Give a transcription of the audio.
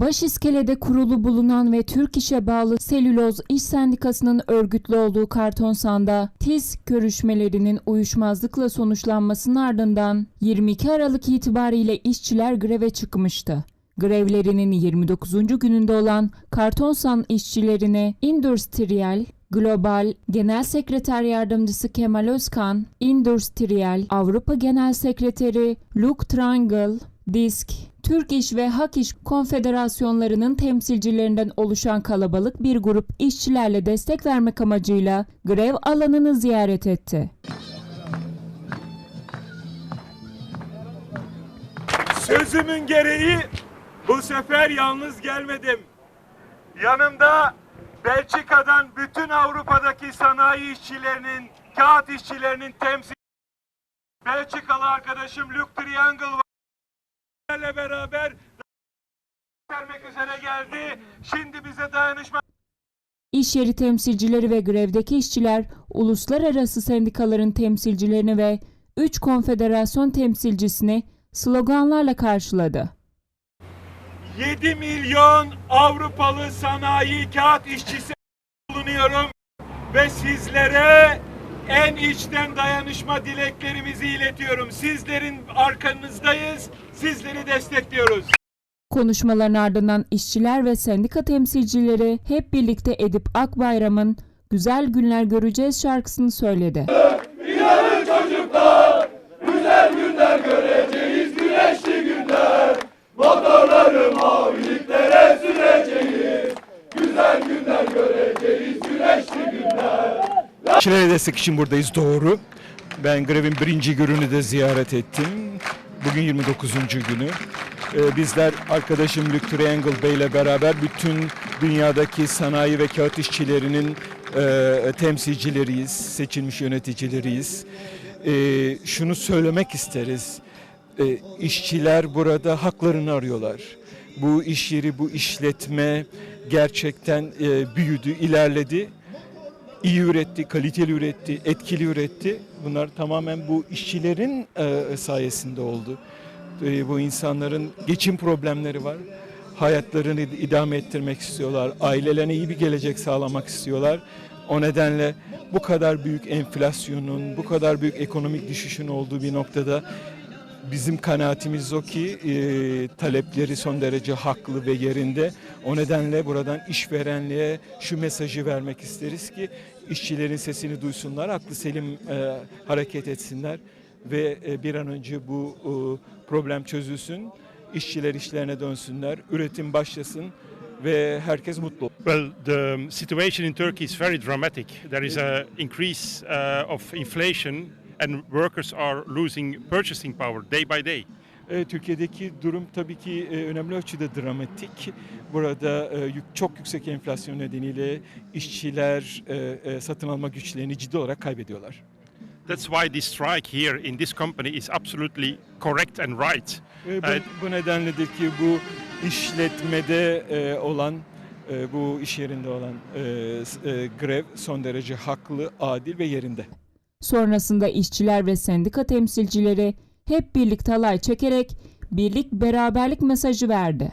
Başiskelede kurulu bulunan ve Türk İş'e bağlı Selüloz İş Sendikası'nın örgütlü olduğu Kartonsan'da TİS görüşmelerinin uyuşmazlıkla sonuçlanmasının ardından 22 Aralık itibariyle işçiler greve çıkmıştı. Grevlerinin 29. gününde olan Kartonsan işçilerine Industrial Global Genel Sekreter Yardımcısı Kemal Özkan, Industrial Avrupa Genel Sekreteri Luke Triangle, Disk, Türk İş ve Hak İş konfederasyonlarının temsilcilerinden oluşan kalabalık bir grup işçilerle destek vermek amacıyla grev alanını ziyaret etti. Sözümün gereği bu sefer yalnız gelmedim. Yanımda Belçika'dan bütün Avrupa'daki sanayi işçilerinin, kağıt işçilerinin temsil Belçikalı arkadaşım Luc Triangle var. Bizlerle beraber vermek üzere geldi. Şimdi bize dayanışma İş yeri temsilcileri ve grevdeki işçiler uluslararası sendikaların temsilcilerini ve 3 konfederasyon temsilcisini sloganlarla karşıladı. 7 milyon Avrupalı sanayi kağıt işçisi bulunuyorum ve sizlere en içten dayanışma dileklerimizi iletiyorum. Sizlerin arkanızdayız, sizleri destekliyoruz. Konuşmaların ardından işçiler ve sendika temsilcileri hep birlikte Edip Akbayram'ın Güzel Günler Göreceğiz şarkısını söyledi. İşçilere destek için buradayız doğru. Ben grevin birinci gününü de ziyaret ettim. Bugün 29. günü. Ee, bizler arkadaşım Luc Triangle Bey ile beraber bütün dünyadaki sanayi ve kağıt işçilerinin e, temsilcileriyiz, seçilmiş yöneticileriyiz. Ee, şunu söylemek isteriz. Ee, işçiler burada haklarını arıyorlar. Bu iş yeri, bu işletme gerçekten e, büyüdü, ilerledi iyi üretti, kaliteli üretti, etkili üretti. Bunlar tamamen bu işçilerin e, sayesinde oldu. E, bu insanların geçim problemleri var. Hayatlarını idame ettirmek istiyorlar. Ailelerine iyi bir gelecek sağlamak istiyorlar. O nedenle bu kadar büyük enflasyonun, bu kadar büyük ekonomik düşüşün olduğu bir noktada bizim kanaatimiz o ki e, talepleri son derece haklı ve yerinde. O nedenle buradan işverenliğe şu mesajı vermek isteriz ki işçilerin sesini duysunlar, aklı selim e, hareket etsinler ve e, bir an önce bu e, problem çözülsün. İşçiler işlerine dönsünler, üretim başlasın ve herkes mutlu. Well, the situation in Turkey is very dramatic. There is a increase uh, of inflation, and workers are losing purchasing power day by day. E, Türkiye'deki durum tabii ki e, önemli ölçüde dramatik. Burada e, çok yüksek enflasyon nedeniyle işçiler satın alma güçlerini ciddi olarak kaybediyorlar. That's why this strike here in this company is absolutely correct and right. Bu, Evet. bu nedenledir ki bu işletmede olan, bu iş yerinde olan grev son derece haklı, adil ve yerinde. Sonrasında işçiler ve sendika temsilcileri hep birlikte halay çekerek birlik beraberlik mesajı verdi.